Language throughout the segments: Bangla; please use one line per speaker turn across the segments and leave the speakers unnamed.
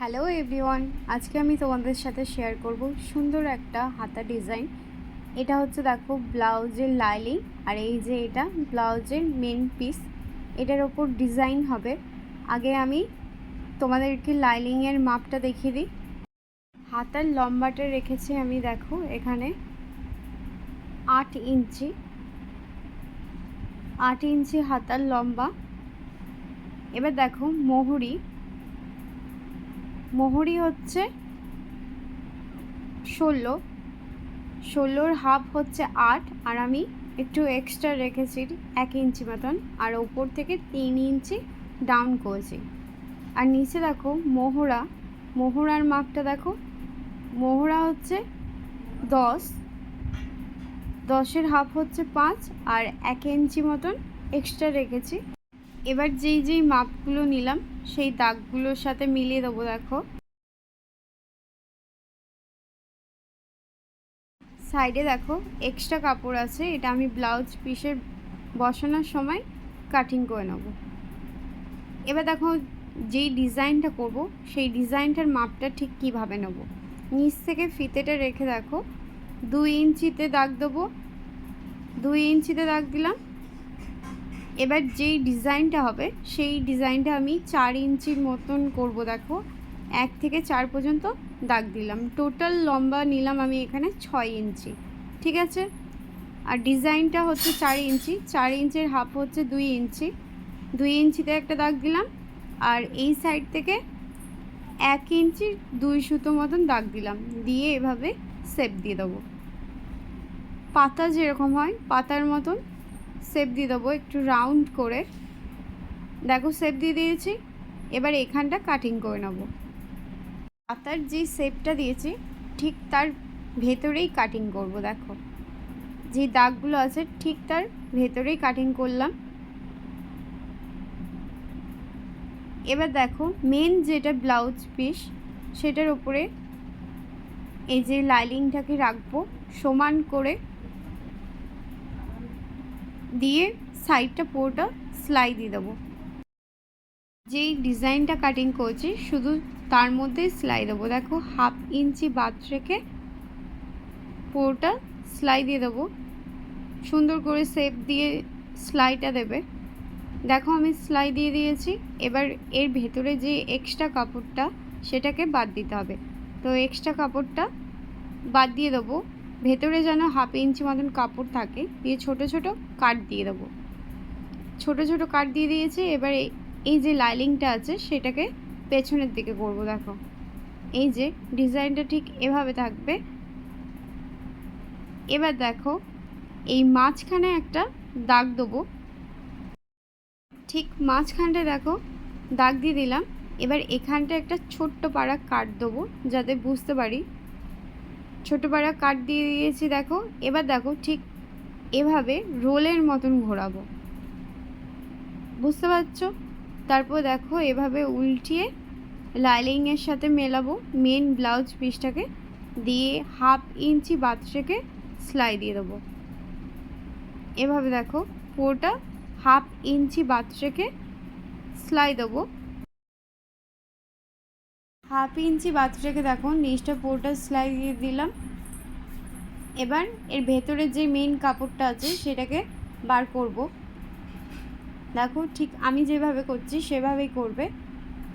হ্যালো এভরিওয়ান আজকে আমি তোমাদের সাথে শেয়ার করব সুন্দর একটা হাতা ডিজাইন এটা হচ্ছে দেখো ব্লাউজের লাইলিং আর এই যে এটা ব্লাউজের মেন পিস এটার ওপর ডিজাইন হবে। আগে আমি তোমাদেরকে লাইলিংয়ের মাপটা দেখিয়ে দিই। হাতার লম্বাটা রেখেছি আমি দেখো এখানে আট ইঞ্চি। আট ইঞ্চি হাতার লম্বা। এবার দেখো মোহরি। মোহরি হচ্ছে ষোলো। ষোলোর হাফ হচ্ছে আট, আর আমি একটু এক্সট্রা রেখেছি এক ইঞ্চি মতন আর ওপর থেকে তিন ইঞ্চি ডাউন করেছি। আর নিচে দেখো মোহরা, মোহরার মাপটা দেখো। মোহরা হচ্ছে দশ, দশের হাফ হচ্ছে পাঁচ, আর এক ইঞ্চি মতন এক্সট্রা রেখেছি। এবার যেই যেই মাপগুলো নিলাম, সেই দাগগুলোর সাথে মিলিয়ে দেবো, দেখো। সাইডে দেখো এক্সট্রা কাপড় আছে, এটা আমি ব্লাউজ পিসের বসানোর সময় কাটিং করে নেব। এবার দেখো, যেই ডিজাইনটা করব, সেই ডিজাইনটার মাপটা ঠিক কীভাবে নেব? নিচ থেকে ফিতেটা রেখে দেখো, দুই ইঞ্চিতে দাগ দেবো, দুই ইঞ্চিতে দাগ দিলাম এবার যেই ডিজাইনটা হবে, সেই ডিজাইনটা আমি চার ইঞ্চির মতন করব, দেখো। এক থেকে চার পর্যন্ত দাগ দিলাম। টোটাল লম্বা নিলাম আমি এখানে ছয় ইঞ্চি। ঠিক আছে? আর ডিজাইনটা হচ্ছে চার ইঞ্চি। চার ইঞ্চির হাফ হচ্ছে দুই ইঞ্চি। দুই ইঞ্চিতে একটা দাগ দিলাম। আর এই সাইড থেকে এক ইঞ্চি দুই সুতো মতন দাগ দিলাম। দিয়ে এভাবে সেপ দিয়ে দেবো। পাতা যেরকম হয়, পাতার মতন সেপ দিয়ে দেবো, একটু রাউন্ড করে। দেখো সেপ দিয়ে দিয়েছি, এবার এখানটা কাটিং করে নেব। পাতার যে শেপটা দিয়েছি, ঠিক তার ভেতরেই কাটিং করব, দেখো। যে দাগগুলো আছে, ঠিক তার ভেতরেই কাটিং করলাম। এবার দেখো, মেন যেটা ব্লাউজ পিস, সেটার উপরে এই যে লাইলিংটাকে রাখব, সমান করে দিয়ে সাইডটা পুরোটা সেলাই দিয়ে দেবো। যেই ডিজাইনটা কাটিং করছি, শুধু তার মধ্যে সেলাই দেবো। দেখো হাফ ইঞ্চি বাদ রেখে পুরোটা সেলাই দিয়ে দেবো। সুন্দর করে শেপ দিয়ে সেলাইটা দেবে। দেখো, আমি সেলাই দিয়ে দিয়েছি। এবার এর ভেতরে যে এক্সট্রা কাপড়টা, সেটাকে বাদ দিতে হবে। তো এক্সট্রা কাপড়টা বাদ দিয়ে দেবো। ভেতরে যেন হাফ ইঞ্চি মতন কাপড় থাকে, দিয়ে ছোট ছোট কাট দিয়ে দেবো। ছোট ছোট কাট দিয়ে দিয়েছি, এবার এই যে লাইলিংটা আছে, সেটাকে পেছনের দিকে করব, দেখো। এই যে ডিজাইনটা ঠিক এভাবে থাকবে। এবার দেখো, এই মাঝখানে একটা দাগ দেবো। ঠিক মাঝখানটা দেখো, দাগ দিয়ে দিলাম। এবার এখানটা একটা ছোট্ট পাড়া কাট দেবো, যাতে বুঝতে পারি ছোট পাড়া কাট দিয়ে দিয়েছি, দেখো। এবার দেখো ঠিক এভাবে রোলের মতন ঘোরাবো। বুঝতে পারছ? তারপর দেখো এভাবে উল্টিয়ে লাইলিংয়ের সাথে মেলাবো। মেন ব্লাউজ পিসটাকে দিয়ে হাফ ইঞ্চি রেখে সেলাই দিয়ে দেবো। এভাবে দেখো পুরোটা হাফ ইঞ্চি রেখে সেলাই দেবো। হাফ ইঞ্চি বাদ রেখে দেখো নিচটা পুরোটা সেলাই দিয়ে দিলাম। এবার এর ভেতরে যে মেন কাপড়টা আছে, সেটাকে বার করব। দেখো, ঠিক আমি যেভাবে করছি, সেভাবেই করবে।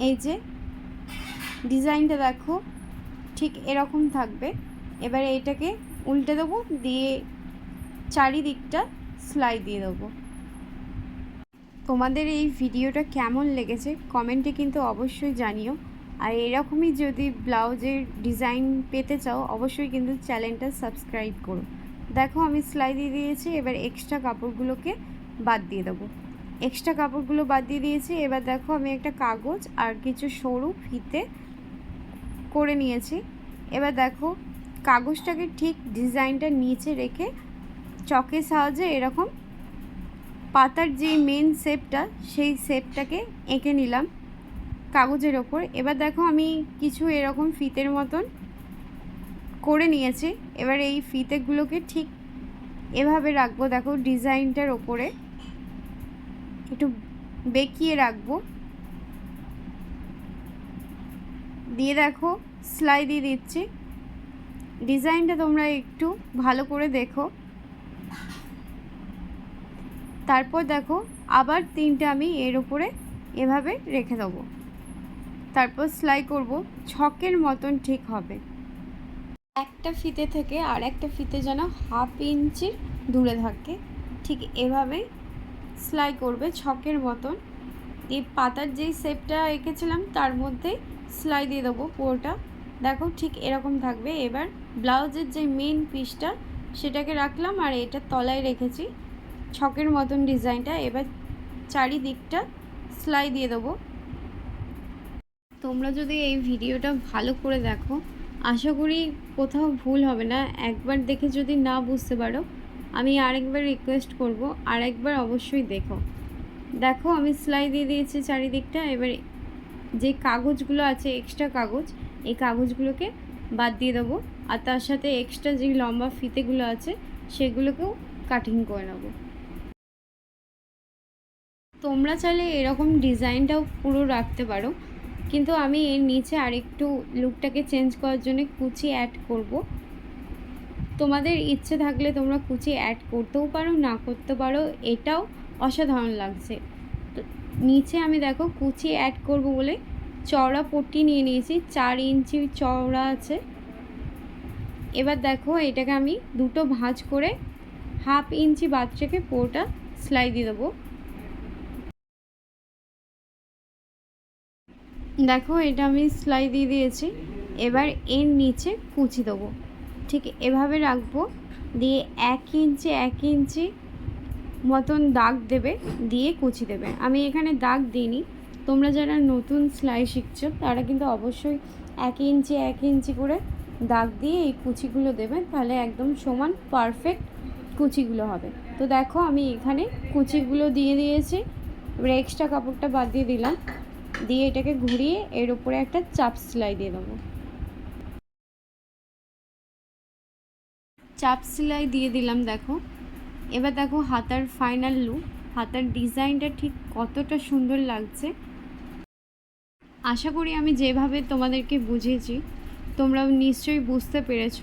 এই যে, ডিজাইনটা দেখো, ঠিক এরকম থাকবে। এবারে এটাকে উল্টে দেবো, দিয়ে চারিদিকটা সেলাই দিয়ে দেবো। তোমাদের এই ভিডিওটা কেমন লেগেছে কমেন্টে কিন্তু অবশ্যই জানিও। আর এরকমই যদি ব্লাউজের ডিজাইন পেতে চাও, অবশ্যই কিন্তু চ্যানেলটা সাবস্ক্রাইব করো। দেখো আমি সেলাই দিয়ে দিয়েছি, এবার এক্সট্রা কাপড়গুলোকে বাদ দিয়ে দেবো। এক্সট্রা কাপড়গুলো বাদ দিয়ে দিয়েছি, এবার দেখো আমি একটা কাগজ আর কিছু সরু ফিতে করে নিয়েছি। এবার দেখো কাগজটাকে ঠিক ডিজাইনটা নিচে রেখে চকের সাহায্যে এরকম পাতার যে মেন শেপটা সেই শেপটাকে এঁকে নিলাম। কাগজের ওপর। এবার দেখো আমি কিছু এরকম ফিতের মতন করে নিয়েছি। এবার এই ফিতেগুলোকে ঠিক এভাবে রাখব। দেখো ডিজাইনটার ওপরে একটু বেঁকিয়ে রাখব। দিয়ে দেখো সেলাই দিয়ে দিচ্ছি। ডিজাইনটা তোমরা একটু ভালো করে দেখো। তারপর দেখো আবার তিনটে আমি এর উপরে এভাবে রেখে দেবো। তারপর সেলাই করব। ছকের মতন ঠিক হবে। একটা ফিতে থেকে আর একটা ফিতে যেন হাফ ইঞ্চির দূরে থাকে। ঠিক এভাবে সেলাই করবে ছকের মতন। দিয়ে পাতার যেই শেপটা এঁকেছিলাম, তার মধ্যে সেলাই দিয়ে দেবো পুরোটা। দেখো ঠিক এরকম থাকবে। এবার ব্লাউজের যে মেন পিসটা সেটাকে রাখলাম আর এটা তলায় রেখেছি। ছকের মতন ডিজাইনটা। এবার চারিদিকটা সেলাই দিয়ে দেবো। তোমরা যদি এই ভিডিওটা ভালো করে দেখো, আশা করি কোথাও ভুল হবে না। একবার দেখে যদি না বুঝতে পারো, আমি আরেকবার রিকোয়েস্ট করব, আরেকবার অবশ্যই দেখো। দেখো, আমি সেলাই দিয়ে দিয়েছি চারিদিকটা, এবার যে কাগজগুলো আছে এক্সট্রা কাগজ, এই কাগজগুলোকে বাদ দিয়ে দেবো, আর তার সাথে এক্সট্রা যে লম্বা ফিতেগুলো আছে, সেগুলোকেও কাটিং করে নেব। তোমরা চাইলে এরকম ডিজাইনটাও পুরো রাখতে পারো কিন্তু আমি এর নিচে আরেকটু লুকটাকে চেঞ্জ করার জন্য কুচি অ্যাড করব। তোমাদের ইচ্ছে থাকলে তোমরা কুচি অ্যাড করতেও পারো, না করতে পারো, এটাও অসাধারণ লাগছে। তো নিচে আমি দেখো কুচি অ্যাড করব বলে চওড়া পট্টি নিয়ে নিয়েছি, চার ইঞ্চি চওড়া আছে। এবার দেখো এটাকে আমি দুটো ভাঁজ করে হাফ ইঞ্চি বাদ রেখে পুরোটা সেলাই দিয়ে দেবো। দেখো, এটা আমি সেলাই দিয়ে দিয়েছি। এবার এর নিচে কুচি দেবো। ঠিক এভাবে রাখব। দিয়ে এক ইঞ্চি এক ইঞ্চি মতন দাগ দেবে, দিয়ে কুচি দেবে। আমি এখানে দাগ দিইনি। তোমরা যারা নতুন সেলাই শিখছো, তারা কিন্তু অবশ্যই এক ইঞ্চি এক ইঞ্চি করে দাগ দিয়ে এই কুচিগুলো দেবে। তাহলে একদম সমান পারফেক্ট কুচিগুলো হবে। তো দেখো, আমি এখানে কুচিগুলো দিয়ে দিয়েছি। এবার এক্সট্রা কাপড়টা বাদ দিয়ে দিলাম। দিয়ে এটাকে ঘুরিয়ে এর উপরে একটা চাপ সেলাই দিয়ে দেবো। চাপ সেলাই দিয়ে দিলাম, দেখো। এবার দেখো হাতার ফাইনাল লুক হাতার ডিজাইনটা ঠিক কতটা সুন্দর লাগছে। আশা করি আমি যেভাবে তোমাদেরকে বুঝিয়েছি তোমরা নিশ্চয়ই বুঝতে পেরেছ।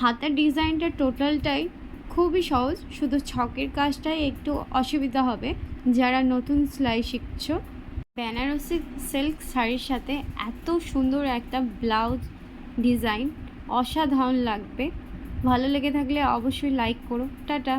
হাতার ডিজাইনটা টোটালটাই খুবই সহজ, শুধু ছকের কাজটাই একটু অসুবিধা হবে। যারা নতুন সেলাই শিখছো বেনারসি সিল্ক শাড়ির সাথে এত সুন্দর একটা ব্লাউজ ডিজাইন অসাধারণ লাগবে। ভালো লেগে থাকলে অবশ্যই লাইক করো। টাটা।